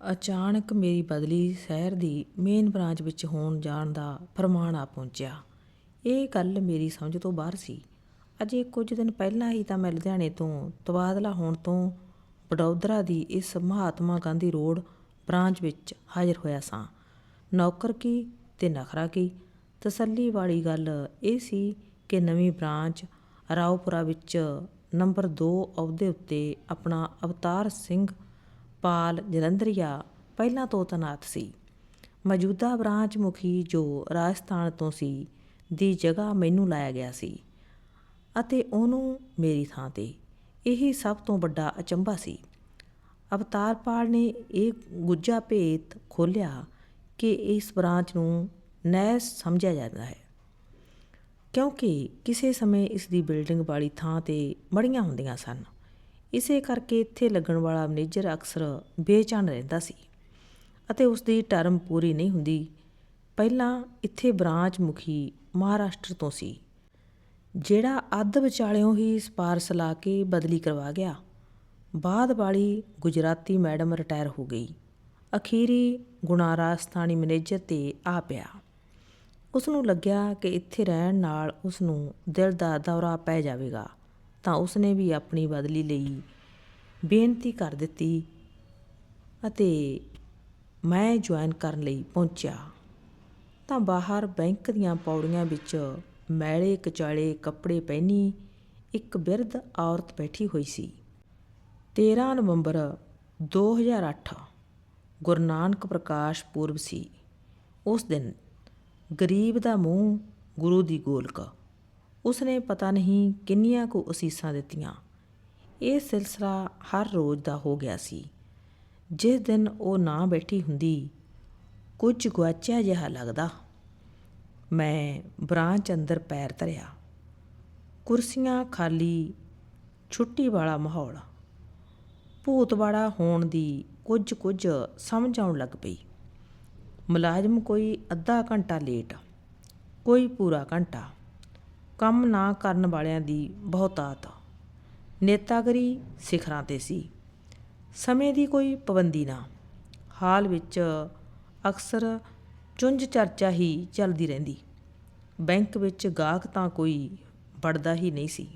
ਅਚਾਨਕ ਮੇਰੀ ਬਦਲੀ ਸ਼ਹਿਰ ਦੀ ਮੇਨ ਬ੍ਰਾਂਚ ਵਿੱਚ ਹੋਣ ਜਾਣ ਦਾ ਫਰਮਾਨ ਆ ਪਹੁੰਚਿਆ। ਇਹ ਗੱਲ ਮੇਰੀ ਸਮਝ ਤੋਂ ਬਾਹਰ ਸੀ। ਅਜੇ ਕੁਝ ਦਿਨ ਪਹਿਲਾਂ ਹੀ ਤਾਂ ਮੈਂ ਲੁਧਿਆਣੇ ਤੋਂ ਤਬਾਦਲਾ ਹੋਣ ਤੋਂ ਬਡੌਦਰਾ ਦੀ ਇਸ ਮਹਾਤਮਾ ਗਾਂਧੀ ਰੋਡ ਬ੍ਰਾਂਚ ਵਿੱਚ ਹਾਜ਼ਰ ਹੋਇਆ ਸਾਂ। ਨੌਕਰ ਕੀ ਤੇ ਨਖਰਾ ਕੀ? ਤਸੱਲੀ ਵਾਲੀ ਗੱਲ ਇਹ ਸੀ ਕਿ ਨਵੀਂ ਬ੍ਰਾਂਚ ਰਾਓਪੁਰਾ ਵਿੱਚ ਨੰਬਰ 2 ਅਹੁਦੇ ਉੱਤੇ ਆਪਣਾ ਅਵਤਾਰ ਸਿੰਘ ਪਾਲ ਜਲੰਧਰੀਆ ਪਹਿਲਾਂ ਤੋਂ ਤੈਨਾਤ ਸੀ। ਮੌਜੂਦਾ ਬ੍ਰਾਂਚ ਮੁਖੀ ਜੋ ਰਾਜਸਥਾਨ ਤੋਂ ਸੀ, ਦੀ ਜਗ੍ਹਾ ਮੈਨੂੰ ਲਾਇਆ ਗਿਆ ਸੀ ਅਤੇ ਉਹਨੂੰ ਮੇਰੀ ਥਾਂ ਤੇ। ਇਹੀ ਸਭ ਤੋਂ ਵੱਡਾ ਅਚੰਭਾ ਸੀ। ਅਵਤਾਰਪਾਲ ਨੇ ਇਹ ਗੁੱਜਾ ਭੇਤ ਖੋਲ੍ਹਿਆ ਕਿ ਇਸ ਬ੍ਰਾਂਚ ਨੂੰ ਨੈਸ ਸਮਝਿਆ ਜਾਂਦਾ ਹੈ। ਕਿਉਂਕਿ ਕਿਸੇ ਸਮੇਂ ਇਸ ਦੀ ਬਿਲਡਿੰਗ ਵਾਲੀ ਥਾਂ ਤੇ ਮੜੀਆਂ ਹੁੰਦੀਆਂ ਸਨ। ਇਸੇ ਕਰਕੇ ਇੱਥੇ ਲੱਗਣ ਵਾਲਾ ਮੈਨੇਜਰ ਅਕਸਰ ਬੇਚੈਨ ਰਹਿੰਦਾ ਸੀ ਅਤੇ ਉਸ ਦੀ ਟਰਮ ਪੂਰੀ ਨਹੀਂ ਹੁੰਦੀ। ਪਹਿਲਾਂ ਇੱਥੇ ਬ੍ਰਾਂਚ ਮੁਖੀ ਮਹਾਰਾਸ਼ਟਰ ਤੋਂ ਸੀ, ਜਿਹੜਾ ਅੱਧ ਵਿਚਾਲਿਓਂ ਹੀ ਸਪਾਰਸ ਲਾ ਕੇ ਬਦਲੀ ਕਰਵਾ ਗਿਆ। ਬਾਅਦ ਵਾਲੀ ਗੁਜਰਾਤੀ ਮੈਡਮ ਰਿਟਾਇਰ ਹੋ ਗਈ। ਅਖੀਰੀ ਗੁਣਾ ਰਾਜਸਥਾਨੀ ਮੈਨੇਜਰ ਤੇ ਆ ਪਿਆ। ਉਸ ਨੂੰ ਲੱਗਿਆ ਕਿ ਇੱਥੇ ਰਹਿਣ ਨਾਲ ਉਸ ਨੂੰ ਦਿਲ ਦਾ ਦੌਰਾ ਪੈ ਜਾਵੇਗਾ। ਤਾਂ ਉਸਨੇ ਵੀ ਆਪਣੀ ਬਦਲੀ ਲਈ ਬੇਨਤੀ ਕਰ ਦਿੱਤੀ ਅਤੇ ਮੈਂ ਜੁਆਇਨ ਕਰਨ ਲਈ ਪਹੁੰਚਿਆ। ਤਾਂ ਬਾਹਰ ਬੈਂਕ ਦੀਆਂ ਪੌੜੀਆਂ ਵਿੱਚ ਮੈਲੇ ਕਚਾਲੇ ਕੱਪੜੇ ਪਹਿਨੀ ਇੱਕ ਬਿਰਧ ਔਰਤ ਬੈਠੀ ਹੋਈ ਸੀ। 13 ਨਵੰਬਰ 2008 ਗੁਰੂ ਨਾਨਕ ਪ੍ਰਕਾਸ਼ ਪੁਰਬ ਸੀ। ਉਸ ਦਿਨ ਗਰੀਬ ਦਾ ਮੂੰਹ ਗੁਰੂ ਦੀ ਗੋਲਕ ਉਸਨੇ ਪਤਾ ਨਹੀਂ ਕਿੰਨੀਆਂ ਕੁ ਅਸੀਸਾਂ ਦਿੱਤੀਆਂ। ਇਹ ਸਿਲਸਿਲਾ ਹਰ ਰੋਜ਼ ਦਾ ਹੋ ਗਿਆ ਸੀ। ਜਿਸ ਦਿਨ ਉਹ ਨਾ ਬੈਠੀ ਹੁੰਦੀ, ਕੁਝ ਗੁਆਚਿਆ ਜਿਹਾ ਲੱਗਦਾ। ਮੈਂ ਬ੍ਰਾਂਚ ਅੰਦਰ ਪੈਰ ਧਰਿਆ। ਕੁਰਸੀਆਂ ਖਾਲੀ, ਛੁੱਟੀ ਵਾਲਾ ਮਾਹੌਲ। ਭੂਤ ਵਾਲਾ ਹੋਣ ਦੀ ਕੁਝ ਕੁਝ ਸਮਝ ਆਉਣ ਲੱਗ ਪਈ। ਮੁਲਾਜ਼ਮ ਕੋਈ ਅੱਧਾ ਘੰਟਾ ਲੇਟ, ਕੋਈ ਪੂਰਾ ਘੰਟਾ। ਕੰਮ ਨਾ ਕਰਨ ਵਾਲਿਆਂ ਦੀ ਬਹੁਤਾਤ ਨੇਤਾਗਰੀ ਸਿਖਰਾਂ ਤੇ ਸੀ। ਸਮੇਂ ਦੀ ਕੋਈ ਪਾਬੰਦੀ ਨਾ। ਹਾਲ ਵਿੱਚ ਅਕਸਰ ਚੁੰਝ ਚਰਚਾ ਹੀ ਚੱਲਦੀ ਰਹਿੰਦੀ। ਬੈਂਕ ਵਿੱਚ ਗਾਹਕ ਤਾਂ ਕੋਈ ਵੜਦਾ ਹੀ ਨਹੀਂ ਸੀ।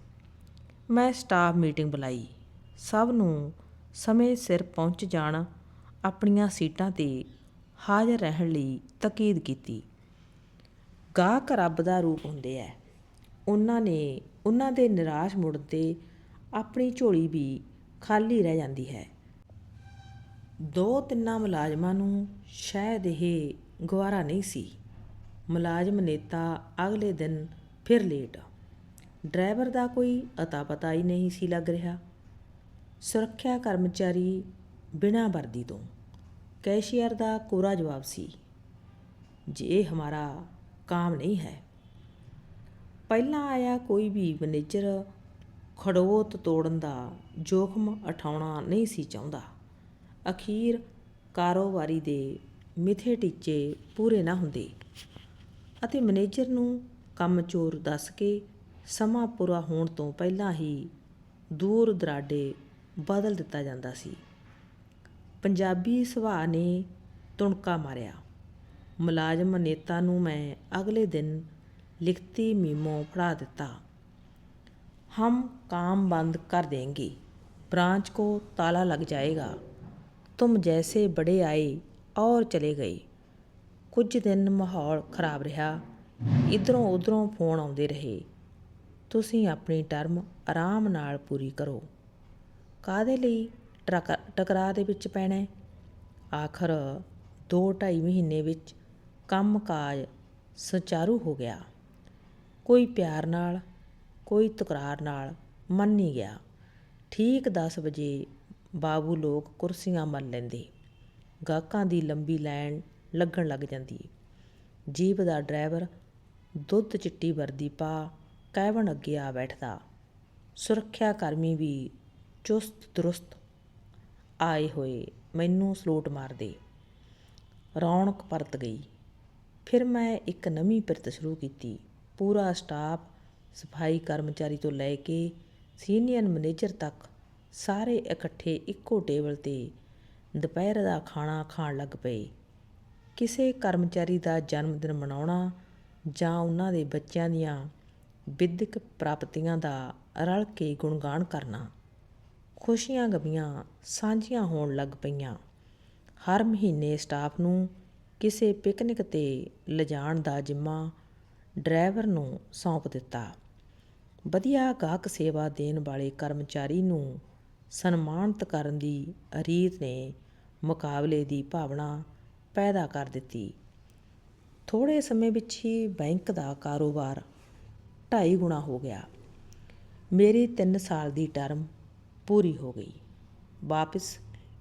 ਮੈਂ ਸਟਾਫ ਮੀਟਿੰਗ ਬੁਲਾਈ। ਸਭ ਨੂੰ ਸਮੇਂ ਸਿਰ ਪਹੁੰਚ ਜਾਣ ਆਪਣੀਆਂ ਸੀਟਾਂ ਤੇ ਹਾਜ਼ਰ ਰਹਿਣ ਲਈ ਤਕੀਦ ਕੀਤੀ। ਗਾਹਕ ਰੱਬ ਦਾ ਰੂਪ ਹੁੰਦੇ ਐ। ਉਹਨਾਂ ਨੇ, ਉਹਨਾਂ ਦੇ ਨਿਰਾਸ਼ ਮੁੜ ਤੇ ਆਪਣੀ ਝੋਲੀ ਵੀ ਖਾਲੀ ਰਹਿ ਜਾਂਦੀ ਹੈ। ਦੋ ਤਿੰਨਾਂ ਮੁਲਾਜ਼ਮਾਂ ਨੂੰ ਸ਼ਾਇਦ ਇਹ ਗਵਾਰਾ ਨਹੀਂ ਸੀ। ਮੁਲਾਜ਼ਮ ਨੇਤਾ ਅਗਲੇ ਦਿਨ ਫਿਰ ਲੇਟ। ਡਰਾਈਵਰ ਦਾ ਕੋਈ ਅਤਾ ਪਤਾ ਹੀ ਨਹੀਂ ਸੀ ਲੱਗ ਰਿਹਾ। ਸੁਰੱਖਿਆ ਕਰਮਚਾਰੀ ਬਿਨਾਂ ਵਰਦੀ ਤੋਂ ਕੈਸ਼ੀਅਰ ਦਾ ਕੋਰਾ ਜਵਾਬ ਸੀ, ਜੇ ਇਹ ਹਮਾਰਾ ਕੰਮ ਨਹੀਂ ਹੈ ਪਹਿਲਾਂ ਆਇਆ ਕੋਈ ਵੀ ਮੈਨੇਜਰ ਖੜੋਤ ਤੋੜਨ ਦਾ ਜੋਖਮ ਉਠਾਉਣਾ ਨਹੀਂ ਸੀ ਚਾਹੁੰਦਾ। ਅਖੀਰ ਕਾਰੋਬਾਰੀ ਦੇ ਮਿੱਥੇ ਟੀਚੇ ਪੂਰੇ ਨਾ ਹੁੰਦੇ ਅਤੇ ਮੈਨੇਜਰ ਨੂੰ ਕੰਮ ਚੋਰ ਦੱਸ ਕੇ ਸਮਾਂ ਪੂਰਾ ਹੋਣ ਤੋਂ ਪਹਿਲਾਂ ਹੀ ਦੂਰ ਦਰਾਡੇ ਬਦਲ ਦਿੱਤਾ ਜਾਂਦਾ ਸੀ। ਪੰਜਾਬੀ ਸੁਭਾਅ ਨੇ ਤੁਣਕਾ ਮਾਰਿਆ। ਮੁਲਾਜ਼ਮ ਨੇਤਾ ਨੂੰ ਮੈਂ ਅਗਲੇ ਦਿਨ ਲਿਖਤੀ ਮੀਮੋ ਫੜਾ ਦਿੱਤਾ ਹਮ काम बंद कर देंगे ब्रांच को ताला लग जाएगा तुम जैसे बड़े आए और चले ਗਏ ਕੁਝ ਦਿਨ ਮਾਹੌਲ ਖਰਾਬ ਰਿਹਾ ਇਧਰੋਂ ਉਧਰੋਂ ਫੋਨ ਆਉਂਦੇ ਰਹੇ ਤੁਸੀਂ ਆਪਣੀ ਟਰਮ ਆਰਾਮ ਨਾਲ ਪੂਰੀ ਕਰੋ ਕਾਦੇ ਲਈ ਟਕਰਾਅ ਦੇ ਵਿੱਚ ਪੈਣਾ ਆਖਰ 2-2.5 ਮਹੀਨੇ ਵਿੱਚ ਕੰਮਕਾਜ ਸੁਚਾਰੂ ਹੋ ਗਿਆ ਕੋਈ ਪਿਆਰ ਨਾਲ, ਕੋਈ ਤਕਰਾਰ ਨਾਲ ਮੰਨ ਨਹੀਂ ਗਿਆ। ਠੀਕ 10 ਵਜੇ ਬਾਬੂ ਲੋਕ ਕੁਰਸੀਆਂ ਮੱਲ ਲੈਂਦੇ। ਗਾਹਕਾਂ ਦੀ ਲੰਬੀ ਲਾਈਨ ਲੱਗਣ ਲੱਗ ਜਾਂਦੀ। ਜੀਪ ਦਾ ਡਰਾਈਵਰ ਦੁੱਧ ਚਿੱਟੀ ਵਰਦੀ ਪਾ ਕੈਬਨ ਅੱਗੇ ਆ ਬੈਠਦਾ। ਸੁਰੱਖਿਆ ਕਰਮੀ ਵੀ ਚੁਸਤ ਦਰੁਸਤ ਆਏ ਹੋਏ ਮੈਨੂੰ ਸਲੋਟ ਮਾਰਦੇ। ਰੌਣਕ ਪਰਤ ਗਈ। ਫਿਰ ਮੈਂ ਇੱਕ ਨਵੀਂ ਪਿਰਤ ਸ਼ੁਰੂ ਕੀਤੀ। ਪੂਰਾ ਸਟਾਫ, ਸਫ਼ਾਈ ਕਰਮਚਾਰੀ ਤੋਂ ਲੈ ਕੇ ਸੀਨੀਅਰ ਮੈਨੇਜਰ ਤੱਕ ਸਾਰੇ ਇਕੱਠੇ ਇੱਕੋ ਟੇਬਲ ਤੇ ਦੁਪਹਿਰ ਦਾ ਖਾਣਾ ਖਾਣ ਲੱਗ ਪਏ। ਕਿਸੇ ਕਰਮਚਾਰੀ ਦਾ ਜਨਮ ਦਿਨ ਮਨਾਉਣਾ ਜਾਂ ਉਹਨਾਂ ਦੇ ਬੱਚਿਆਂ ਦੀਆਂ ਵਿਦਿਅਕ ਪ੍ਰਾਪਤੀਆਂ ਦਾ ਰਲ ਕੇ ਗੁਣਗਾਨ ਕਰਨਾ, ਖੁਸ਼ੀਆਂ ਗਮੀਆਂ ਸਾਂਝੀਆਂ ਹੋਣ ਲੱਗ ਪਈਆਂ। ਹਰ ਮਹੀਨੇ ਸਟਾਫ ਨੂੰ ਕਿਸੇ ਪਿਕਨਿਕ ਤੇ ਲਿਜਾਣ ਦਾ ਜ਼ਿੰਮਾ ਡਰਾਈਵਰ ਨੂੰ ਸੌਂਪ ਦਿੱਤਾ। ਵਧੀਆ ਗਾਹਕ ਸੇਵਾ ਦੇਣ ਵਾਲੇ ਕਰਮਚਾਰੀ ਨੂੰ ਸਨਮਾਨਿਤ ਕਰਨ ਦੀ ਰੀਤ ਨੇ ਮੁਕਾਬਲੇ ਦੀ ਭਾਵਨਾ ਪੈਦਾ ਕਰ ਦਿੱਤੀ। ਥੋੜੇ ਸਮੇਂ ਵਿੱਚ ਹੀ ਬੈਂਕ ਦਾ ਕਾਰੋਬਾਰ ਢਾਈ ਗੁਣਾ ਹੋ ਗਿਆ। ਮੇਰੀ 3 ਸਾਲ ਦੀ ਟਰਮ ਪੂਰੀ ਹੋ ਗਈ। ਵਾਪਸ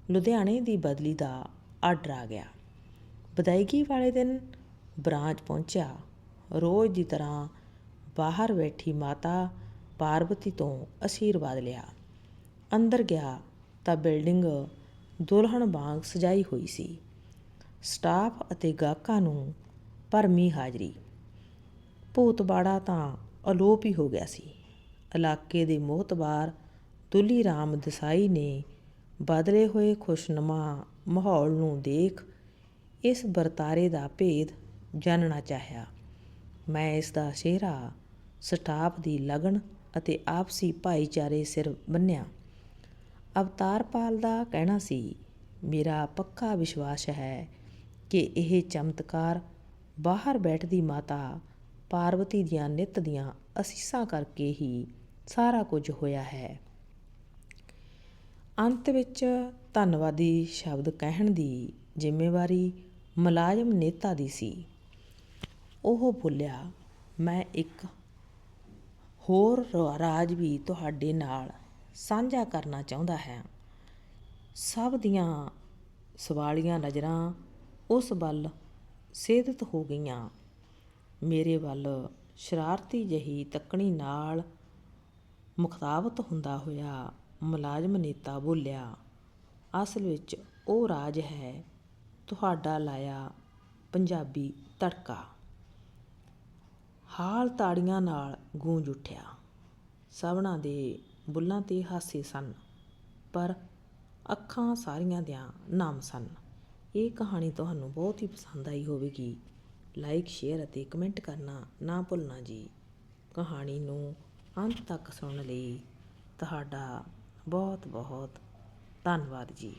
ਲੁਧਿਆਣੇ ਦੀ ਬਦਲੀ ਦਾ ਆਰਡਰ ਆ ਗਿਆ। ਵਿਦਾਇਗੀ ਵਾਲੇ ਦਿਨ ਬ੍ਰਾਂਚ ਪਹੁੰਚਿਆ। ਰੋਜ਼ ਦੀ ਤਰ੍ਹਾਂ ਬਾਹਰ ਬੈਠੀ ਮਾਤਾ ਪਾਰਵਤੀ ਤੋਂ ਅਸ਼ੀਰਵਾਦ ਲਿਆ। ਅੰਦਰ ਗਿਆ ਤਾਂ ਬਿਲਡਿੰਗ ਦੁਲਹਨ ਵਾਂਗ ਸਜਾਈ ਹੋਈ ਸੀ। ਸਟਾਫ ਅਤੇ ਗਾਹਕਾਂ ਨੂੰ ਭਰਮੀ ਹਾਜ਼ਰੀ। ਭੂਤਬਾੜਾ ਤਾਂ ਅਲੋਪ ਹੀ ਹੋ ਗਿਆ ਸੀ। ਇਲਾਕੇ ਦੇ ਮੋਹਤਬਾਰ ਦੁੱਲੀ ਰਾਮ ਦਸਾਈ ਨੇ ਬਦਲੇ ਹੋਏ ਖੁਸ਼ਨਮਾ ਮਾਹੌਲ ਨੂੰ ਦੇਖ ਇਸ ਵਰਤਾਰੇ ਦਾ ਭੇਦ ਜਾਣਨਾ ਚਾਹਿਆ। ਮੈਂ ਇਸ ਦਾ ਸਿਹਰਾ ਸਟਾਫ ਦੀ ਲਗਨ ਅਤੇ ਆਪਸੀ ਭਾਈਚਾਰੇ ਸਿਰ ਬੰਨਿਆ। ਅਵਤਾਰਪਾਲ ਦਾ ਕਹਿਣਾ ਸੀ, ਮੇਰਾ ਪੱਕਾ ਵਿਸ਼ਵਾਸ ਹੈ ਕਿ ਇਹ ਚਮਤਕਾਰ ਬਾਹਰ ਬੈਠਦੀ ਮਾਤਾ ਪਾਰਵਤੀ ਦੀਆਂ ਨਿੱਤ ਦੀਆਂ ਅਸੀਸਾਂ ਕਰਕੇ ਹੀ ਸਾਰਾ ਕੁਝ ਹੋਇਆ ਹੈ। ਅੰਤ ਵਿੱਚ ਧੰਨਵਾਦੀ ਸ਼ਬਦ ਕਹਿਣ ਦੀ ਜ਼ਿੰਮੇਵਾਰੀ ਮੁਲਾਜ਼ਮ ਨੇਤਾ ਦੀ ਸੀ। ਉਹ ਬੋਲਿਆ, ਮੈਂ ਇੱਕ ਹੋਰ ਰਾ- ਰਾਜ ਵੀ ਤੁਹਾਡੇ ਨਾਲ ਸਾਂਝਾ ਕਰਨਾ ਚਾਹੁੰਦਾ ਹਾਂ। ਸਭ ਦੀਆਂ ਸਵਾਲੀਆਂ ਨਜ਼ਰਾਂ ਉਸ ਵੱਲ ਸੇਧਿਤ ਹੋ ਗਈਆਂ। ਮੇਰੇ ਵੱਲ ਸ਼ਰਾਰਤੀ ਜਹੀ ਤੱਕਣੀ ਨਾਲ ਮੁਖਤਾਬਤ ਹੁੰਦਾ ਹੋਇਆ ਮੁਲਾਜ਼ਮ ਨੇਤਾ ਬੋਲਿਆ, ਅਸਲ ਵਿੱਚ ਉਹ ਰਾਜ ਹੈ, ਤੁਹਾਡਾ ਲਾਇਆ ਪੰਜਾਬੀ ਤੜਕਾ। ਹਾਲ ਤਾੜੀਆਂ ਨਾਲ ਗੂੰਜ ਉੱਠਿਆ। ਸਭਨਾਂ ਦੇ ਬੁੱਲਾਂ ਤੇ ਹਾਸੇ ਸਨ, ਪਰ ਅੱਖਾਂ ਸਾਰੀਆਂ ਦਿਆਂ ਨਾਮ ਸਨ। ਇਹ ਕਹਾਣੀ ਤੁਹਾਨੂੰ ਬਹੁਤ ਹੀ ਪਸੰਦ ਆਈ ਹੋਵੇਗੀ। ਲਾਈਕ, ਸ਼ੇਅਰ ਅਤੇ ਕਮੈਂਟ ਕਰਨਾ ਨਾ ਭੁੱਲਣਾ ਜੀ। ਕਹਾਣੀ ਨੂੰ ਅੰਤ ਤੱਕ ਸੁਣਨ ਲਈ ਤੁਹਾਡਾ ਬਹੁਤ ਬਹੁਤ ਧੰਨਵਾਦ ਜੀ।